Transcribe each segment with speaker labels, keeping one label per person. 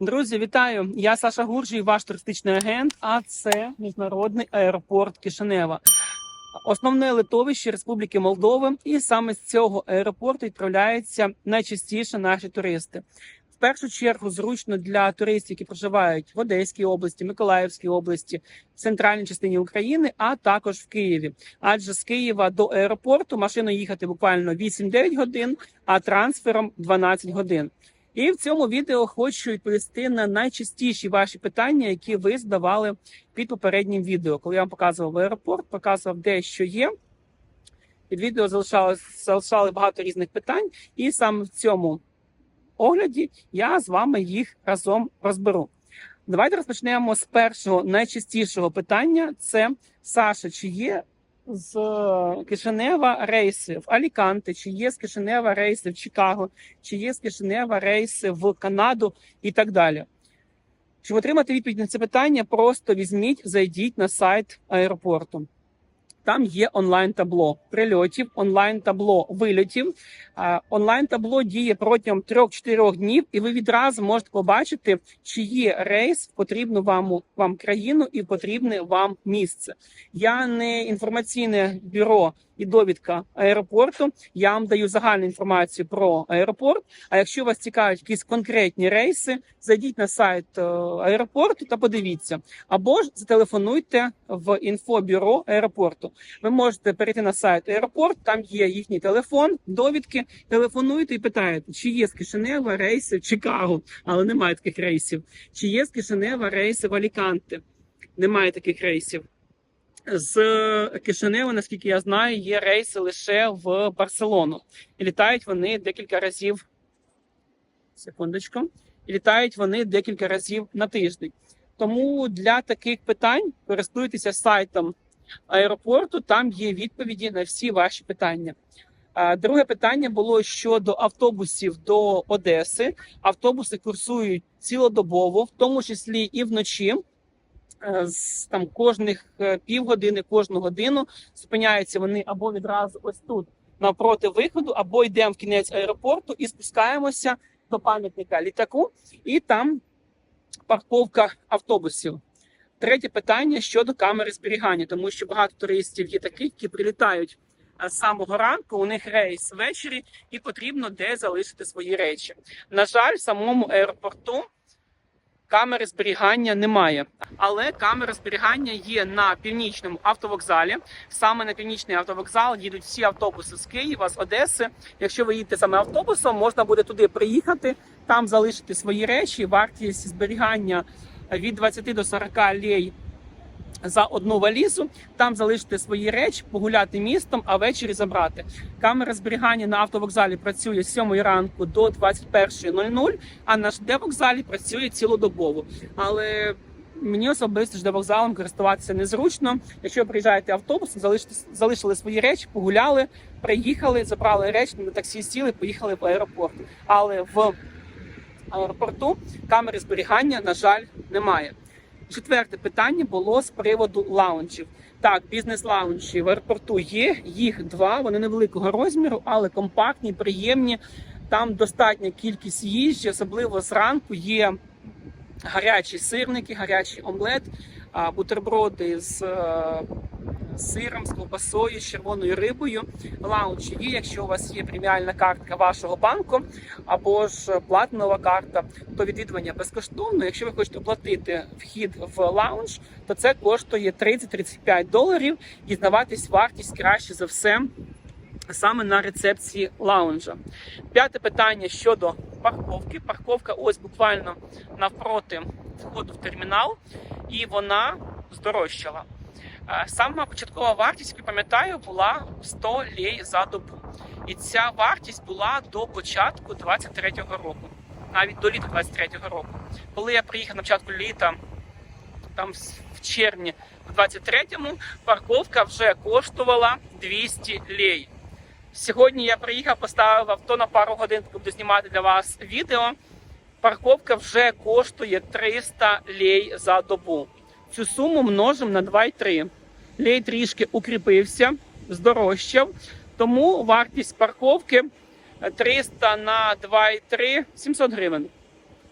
Speaker 1: Друзі, вітаю! Я Саша Гуржій, ваш туристичний агент. А це міжнародний аеропорт Кишинева, основне литовище Республіки Молдова. І саме з цього аеропорту відправляються найчастіше наші туристи. В першу чергу зручно для туристів, які проживають в Одеській області, Миколаївській області, в центральній частині України, а також в Києві. Адже з Києва до аеропорту машиною їхати буквально 8-9 годин, а трансфером 12 годин. І в цьому відео хочу відповісти на найчастіші ваші питання, які ви задавали під попереднім відео. Коли я вам показував аеропорт, показував де що є. Під відео залишали, залишали багато різних питань, і саме в цьому огляді я з вами їх разом розберу. Давайте розпочнемо з першого найчастішого питання: це Саша, чи є з Кишинева рейси в Аліканте, чи є з Кишинева рейси в Чикаго, чи є з Кишинева рейси в Канаду і так далі. Щоб отримати відповідь на це питання, просто візьміть, зайдіть на сайт аеропорту. Там є онлайн-табло прильотів, онлайн-табло вильотів. Онлайн-табло діє протягом 3-4 днів, і ви відразу можете побачити, чи рейс в вам, вам країну і потрібне вам місце. Я не інформаційне бюро і довідка аеропорту. Я вам даю загальну інформацію про аеропорт. А якщо вас цікавлять якісь конкретні рейси, зайдіть на сайт е, аеропорту та подивіться, або ж зателефонуйте в інфобюро аеропорту. Ви можете перейти на сайт аеропорт, там є їхній телефон, довідки. Телефонуйте і питаєте, чи є з Кишинева рейси в Чикаго, але немає таких рейсів. Чи є з Кишинева рейси в Аліканте? Немає таких рейсів. З Кишинева, наскільки я знаю, є рейси лише в Барселону. І літають вони декілька разів. Секундочку. І літають вони декілька разів на тиждень. Тому для таких питань користуйтеся сайтом аеропорту, там є відповіді на всі ваші питання. Друге питання було щодо автобусів до Одеси. Автобуси курсують цілодобово, в тому числі і вночі. Е, З там кожних е, півгодини, кожну годину зупиняються вони або відразу ось тут навпроти виходу, або йдемо в кінець аеропорту і спускаємося до пам'ятника літаку, і там парковка автобусів. Третє питання щодо камери зберігання, тому що багато туристів є таких, які прилітають а, з самого ранку. У них рейс ввечері, і потрібно де залишити свої речі. На жаль, в самому аеропорту камери зберігання немає, але камери зберігання є на північному автовокзалі. Саме на північний автовокзал їдуть всі автобуси з Києва, з Одеси. Якщо ви їдете саме автобусом, можна буде туди приїхати, там залишити свої речі. Вартість зберігання від 20 до 40 лей за одну валізу, там залишити свої речі, погуляти містом, а ввечері забрати. Камера зберігання на автовокзалі працює з 7 ранку до 21.00, а на ЖД-вокзалі працює цілодобово. Але мені особисто ЖД-вокзалом користуватися незручно. Якщо ви приїжджаєте автобусом, залишите, залишили свої речі, погуляли, приїхали, забрали речі, на таксі сіли, поїхали в аеропорт. Але в аеропорту камери зберігання, на жаль, немає. Четверте питання було з приводу лаунчів. Так, бізнес-лаунчі в аеропорту є. Їх два. Вони невеликого розміру, але компактні, приємні. Там достатня кількість їжі, особливо зранку є гарячі сирники, гарячий омлет, бутерброди з сиром, з ковбасою, з червоною рибою. Лаунчі є, якщо у вас є преміальна картка вашого банку або ж платинова карта, то відвідування безкоштовно. Якщо ви хочете оплатити вхід в лаунж, то це коштує 30-35 доларів. Дізнаватись вартість краще за все саме на рецепції лаунжа. П'яте питання щодо парковки. Парковка ось буквально навпроти входу в термінал, і вона здорожчала. Е, Сама початкова вартість, як пам'ятаю, була 100 лей за добу. І ця вартість була до початку 23-го року, навіть до літа 23-го року. Коли я приїхав на початку літа, там в червні в 23-му, парковка вже коштувала 200 лей. Сьогодні я приїхав, поставив авто на пару годин, буду знімати для вас відео. Парковка вже коштує 300 лей за добу. Цю суму множимо на 2,3. Лей трішки укріпився, здорожчав. Тому вартість парковки 300 на 2,3 700 гривень.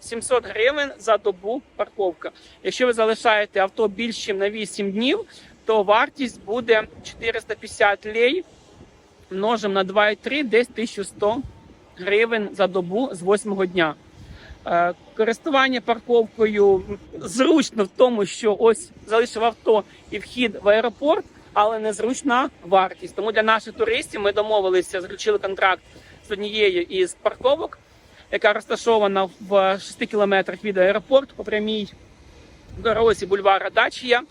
Speaker 1: 700 гривень за добу парковка. Якщо ви залишаєте авто більше ніж на 8 днів, то вартість буде 450 лей множимо на 2,3, десь 1100 гривень за добу з 8 дня. Е, Користування парковкою зручно в тому, що ось залишив авто і вхід в аеропорт, але незручна вартість. Тому для наших туристів ми домовилися, заключили контракт з однією із парковок, яка розташована в 6 кілометрах від аеропорту по прямій дорозі бульвара Дачія.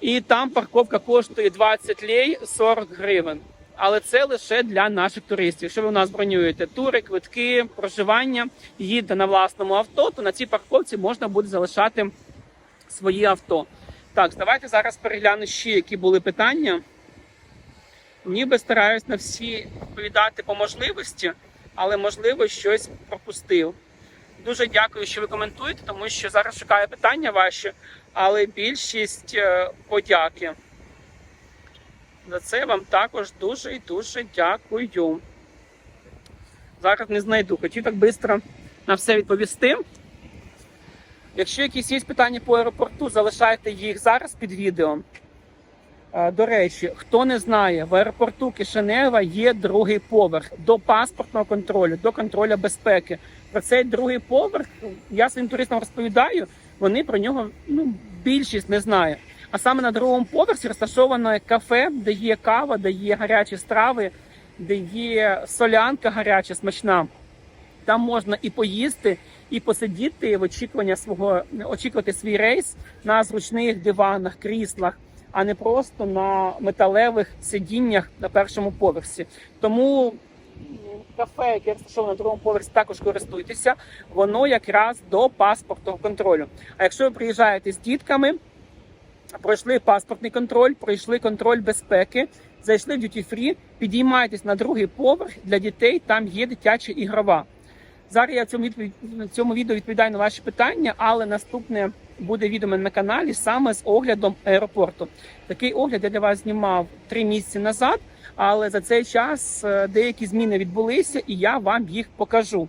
Speaker 1: І там парковка коштує 20 лей 40 гривень. Але це лише для наших туристів. Якщо ви у нас бронюєте тури, квитки, проживання, їдете на власному авто, то на цій парковці можна буде залишати свої авто. Так, давайте зараз перегляну ще, які були питання. Ніби стараюсь на всі відповідати по можливості, але можливо щось пропустив. Дуже дякую, що ви коментуєте, тому що зараз шукаю питання ваші, але більшість е, подяки. За це вам також дуже і дуже дякую. Зараз не знайду. Хотів так швидко на все відповісти. Якщо якісь є питання по аеропорту, залишайте їх зараз під відео. Е, До речі, хто не знає, в аеропорту Кишинева є другий поверх до паспортного контролю, до контролю безпеки. Про цей другий поверх я своїм туристам розповідаю, вони про нього ну, більшість не знає. А саме на другому поверсі розташоване кафе, де є кава, де є гарячі страви, де є солянка гаряча, смачна. Там можна і поїсти, і посидіти в очікування свого очікувати свій рейс на зручних диванах, кріслах, а не просто на металевих сидіннях на першому поверсі. Тому кафе, яке розташоване на другому поверсі, також користуйтеся. Воно якраз до паспортного контролю. А якщо ви приїжджаєте з дітками, пройшли паспортний контроль, пройшли контроль безпеки, зайшли в free, підіймайтесь на другий поверх для дітей. Там є дитяча ігрова. Зараз я цьому відповідь цьому відео відповідаю на ваші питання, але наступне буде відео на каналі саме з оглядом аеропорту. Такий огляд я для вас знімав три місяці назад, але за цей час е, деякі зміни відбулися, і я вам їх покажу.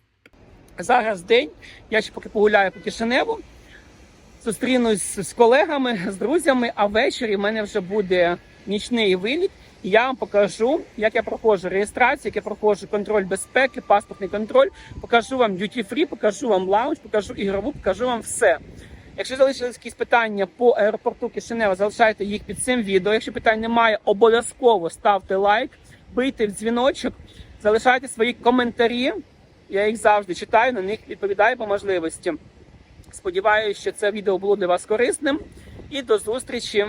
Speaker 1: Зараз день. Я ще поки погуляю по Кишиневу, зустрінусь з колегами, з друзями, а ввечері в мене вже буде нічний виліт. І я вам покажу, як я проходжу реєстрацію, як я проходжу контроль безпеки, паспортний контроль. Покажу вам duty free, покажу вам лаунж, покажу ігрову, покажу вам все. Якщо залишились якісь питання по аеропорту Кишинева, залишайте їх під цим відео. Якщо питань немає, обов'язково ставте лайк, бийте в дзвіночок, залишайте свої коментарі. Я їх завжди читаю, на них відповідаю по можливості. Сподіваюся, що це відео було для вас корисним. І до зустрічі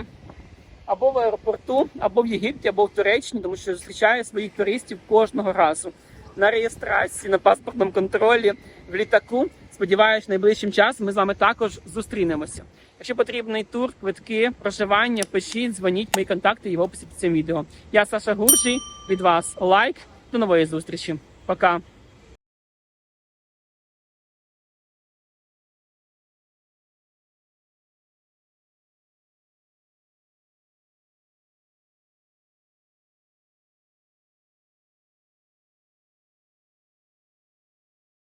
Speaker 1: або в аеропорту, або в Єгипті, або в Туреччині, тому що зустрічаю своїх туристів кожного разу на реєстрації, на паспортному контролі, в літаку. Сподіваюся, найближчим часом ми з вами також зустрінемося. Якщо потрібний тур, квитки, проживання, пишіть, дзвоніть, мої контакти є в описі під цим відео. Я Саша Гуржий, від вас лайк. До нової зустрічі. Пока.